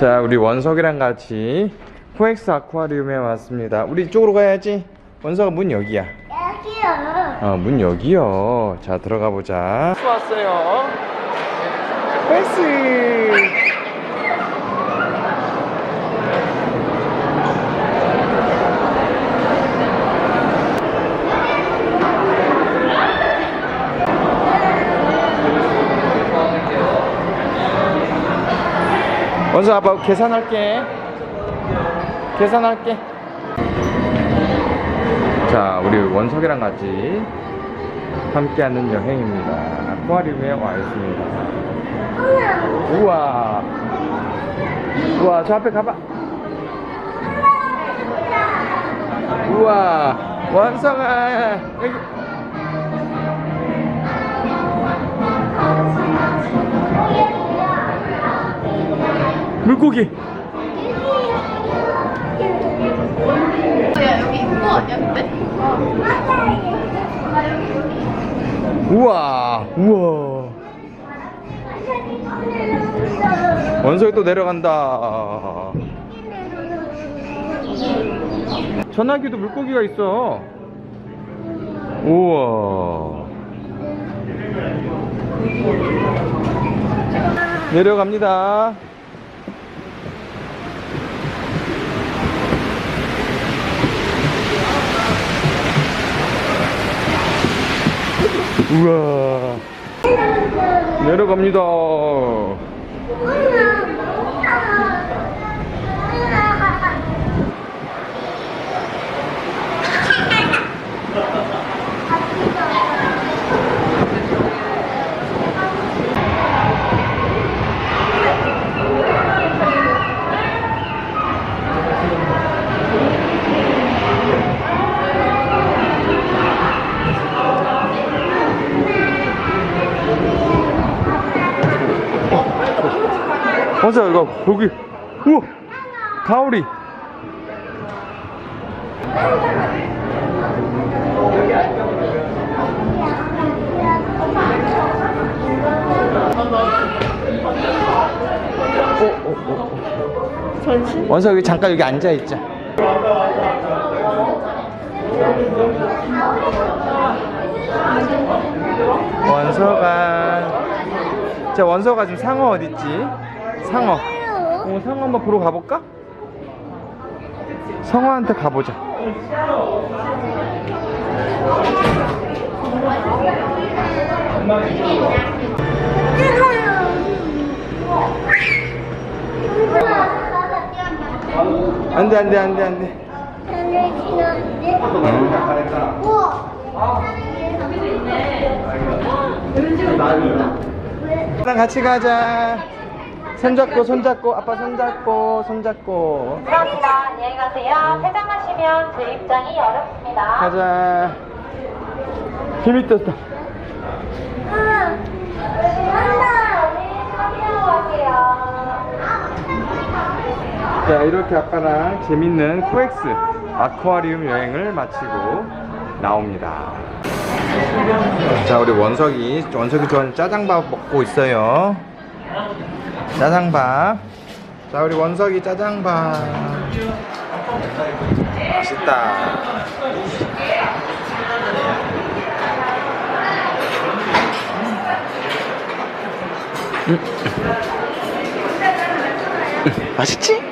자, 우리 원석이랑 같이 코엑스 아쿠아리움에 왔습니다. 우리 이쪽으로 가야지. 원석아 문 여기야. 여기요. 어, 문 여기요. 자, 들어가 보자. 왔어요. 코엑스. 원석 아빠 계산할게. 계산할게. 자, 우리 원석이랑 같이 함께하는 여행입니다. 아쿠아리움에 와 있습니다. 우와. 우와, 저 앞에 가봐. 우와, 원석아. 여기. 물고기. 우와, 우와. 원석이 또 내려간다. 전화기도 물고기가 있어. 우와. 내려갑니다. 우와. 내려갑니다. 맞아, 이거 여기. 우와, 가오리. 전신? 원석 여기 잠깐 여기 앉아 있자. 원석아. 자, 원석아 지금 상어 어디 있지? 상어. 어, 상어 한번 보러 가볼까? 성어한테 가보자. 안돼 안돼 안돼 안돼. 나랑 같이 가자. 손잡고 손잡고 아빠 손잡고 손잡고 감사합니다. 안녕히 가세요. 퇴장하시면 제 입장이 어렵습니다. 가자. 힘이 떴다. 자 이렇게 아빠랑 재밌는 코엑스 아쿠아리움 여행을 마치고 나옵니다. 자 우리 원석이 원석이 좋아하는 짜장밥 먹고 있어요. 짜장밥. 자 우리 원석이 짜장밥. 맛있다. 음. 맛있지?